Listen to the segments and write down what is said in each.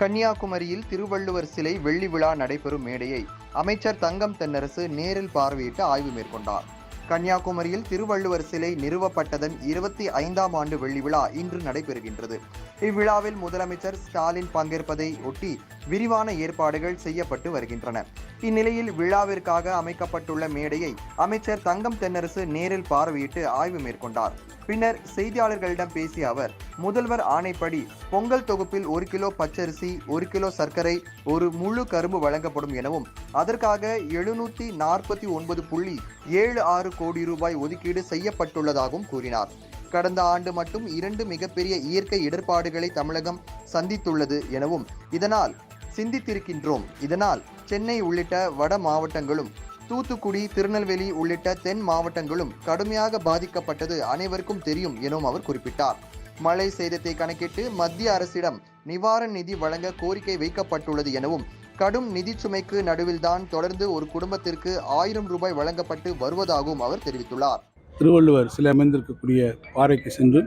கன்னியாகுமரியில் திருவள்ளுவர் சிலை வெள்ளி விழா நடைபெறும் மேடையை அமைச்சர் தங்கம் தென்னரசு நேரில் பார்வையிட்டு ஆய்வு மேற்கொண்டார். கன்னியாகுமரியில் திருவள்ளுவர் சிலை நிறுவப்பட்டதன் இருபத்தி ஐந்தாம் ஆண்டு வெள்ளி விழா இன்று நடைபெறுகின்றது. இவ்விழாவில் முதலமைச்சர் ஸ்டாலின் பங்கேற்பதை ஒட்டி விரிவான ஏற்பாடுகள் செய்யப்பட்டு வருகின்றன. இந்நிலையில் விழாவிற்காக அமைக்கப்பட்டுள்ள மேடையை அமைச்சர் தங்கம் தென்னரசு நேரில் பார்வையிட்டு ஆய்வு மேற்கொண்டார். பின்னர் செய்தியாளர்களிடம் பேசிய அவர் முதல்வர் ஆணைப்படி பொங்கல் தொகுப்பில் ஒரு கிலோ பச்சரிசி ஒரு கிலோ சர்க்கரை ஒரு முழு கரும்பு வழங்கப்படும் எனவும் அதற்காக எழுநூத்தி நாற்பத்தி ஒன்பது புள்ளி ஏழு ஆறு கோடி ரூபாய் ஒதுக்கீடு செய்யப்பட்டுள்ளதாகவும் கூறினார். கடந்த ஆண்டு மட்டும் இரண்டு மிகப்பெரிய இயற்கை இடர்பாடுகளை தமிழகம் சந்தித்துள்ளது எனவும் இதனால் சிந்தித்திருக்கின்றோம். இதனால் சென்னை உள்ளிட்ட வட மாவட்டங்களும் தூத்துக்குடி திருநெல்வேலி உள்ளிட்ட தென் மாவட்டங்களும் கடுமையாக பாதிக்கப்பட்டது அனைவருக்கும் தெரியும் எனவும் அவர் குறிப்பிட்டார். மழை சேதத்தை கணக்கிட்டு மத்திய அரசிடம் நிவாரண நிதி வழங்க கோரிக்கை வைக்கப்பட்டுள்ளது எனவும் கடும் நிதி சுமைக்கு நடுவில்தான் தொடர்ந்து ஒரு குடும்பத்திற்கு ஆயிரம் ரூபாய் வழங்கப்பட்டு வருவதாகவும் அவர் தெரிவித்துள்ளார். திருவள்ளுவர் சிலை அமைந்திருக்கக்கூடிய பாறைக்கு சென்று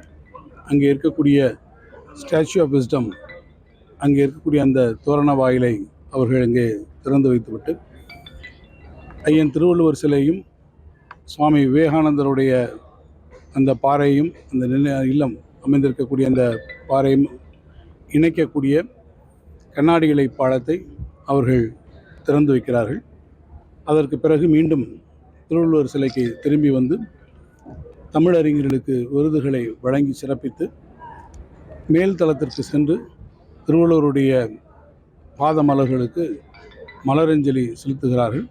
அங்கே இருக்கக்கூடிய ஸ்டாச்சு ஆஃப் விஸ்டம் அங்கே இருக்கக்கூடிய அந்த தோரண வாயிலை அவர்கள் அங்கே திறந்து வைத்துவிட்டு ஐயன் திருவள்ளுவர் சிலையும் சுவாமி விவேகானந்தருடைய அந்த பாறையும் அந்த நில இல்லம் அமைந்திருக்கக்கூடிய அந்த பாறையும் இணைக்கக்கூடிய கண்ணாடி இலை பாலத்தை அவர்கள் திறந்து வைக்கிறார்கள். அதற்கு பிறகு மீண்டும் திருவள்ளுவர் சிலைக்கு திரும்பி வந்து தமிழறிஞர்களுக்கு விருதுகளை வழங்கி சிறப்பித்து மேல் தளத்திற்கு சென்று திருவள்ளுவருடைய பாத மலர்களுக்கு மலரஞ்சலி செலுத்துகிறார்கள்.